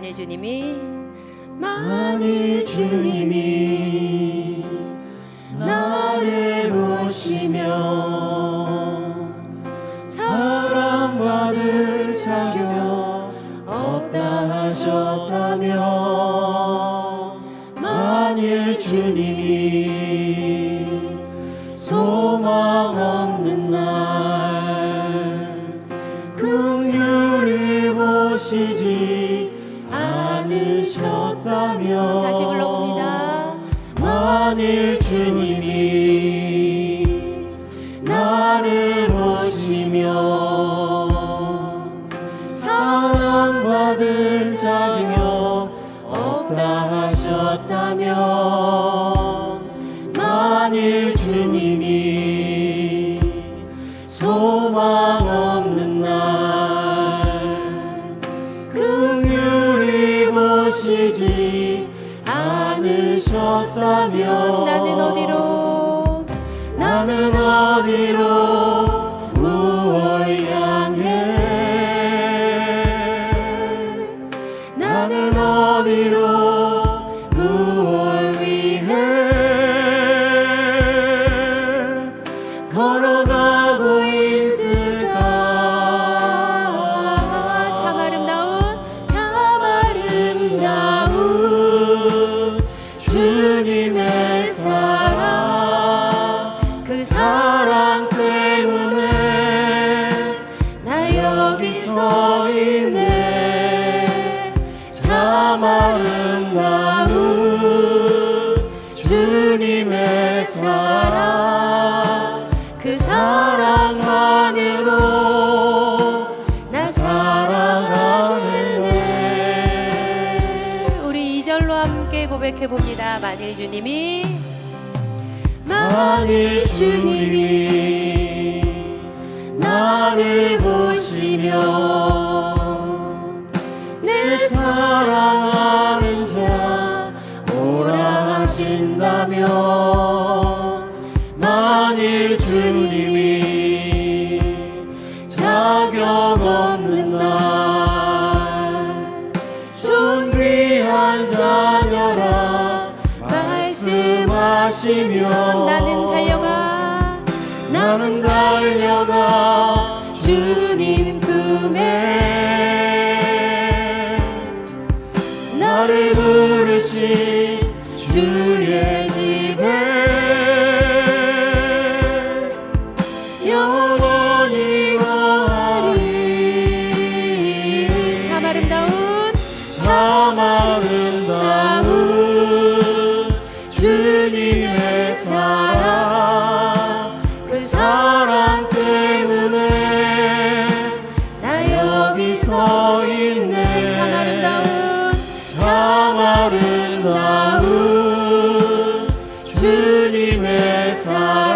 만일 주님이 만일 주님이 나를 보시면 사랑받을 자격 없다 하셨다면 만일 주님이 소망 없는 날 긍휼히 보시지 만일 주님이 나를 보시면 사랑받을 자격 없다 하셨다면 만일 주님이 소망 없는 날 긍휼히 보시지 않 으셨다면 나는 어디로? 나는 어디로 사랑만으로 나 사랑하네 우리 이절로 함께 고백해 봅니다. 만일 주님이 만일 주님이 나를 보시면 하시면 나는 달려가 나는 달려가 주님 품에 나를 부르신 주의 주님의 사랑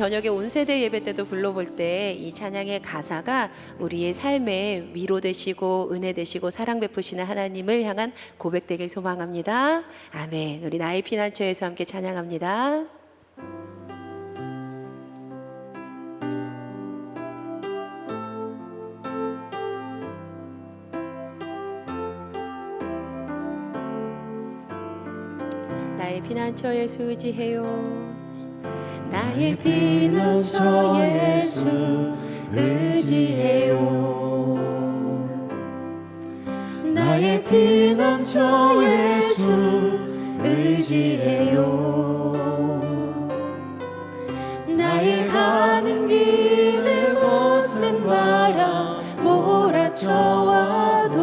저녁에 온 세대 예배 때도 불러볼 때 이 찬양의 가사가 우리의 삶에 위로 되시고 은혜 되시고 사랑 베푸시는 하나님을 향한 고백되길 소망합니다. 아멘. 우리 나의 피난처에서 함께 찬양합니다. 나의 피난처 예수 의지해요. 나의 피난처 예수 의지해요. 나의 피난처 예수 의지해요. 나의 가는 길을 거센 바람 몰아쳐와도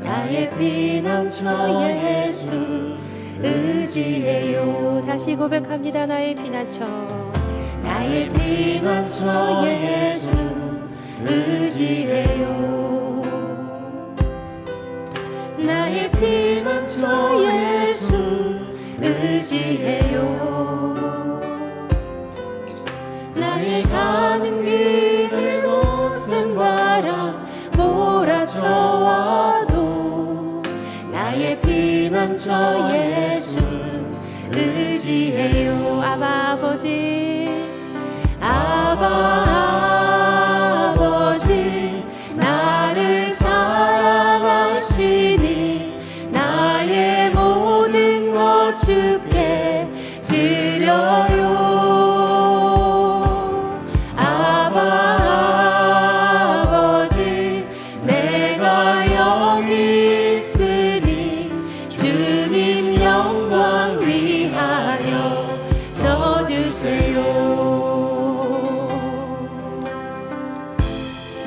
나의 피난처 예수 의지해요. 다시 고백합니다. 나의 피난처. 나의 피난처 예수. 의지해요. 나의 피난처 예수. 의지해요 피난처 예수 의지해요 아버지. 아바 아버지 나를 사랑하시니 나의 모든 것 주께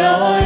드려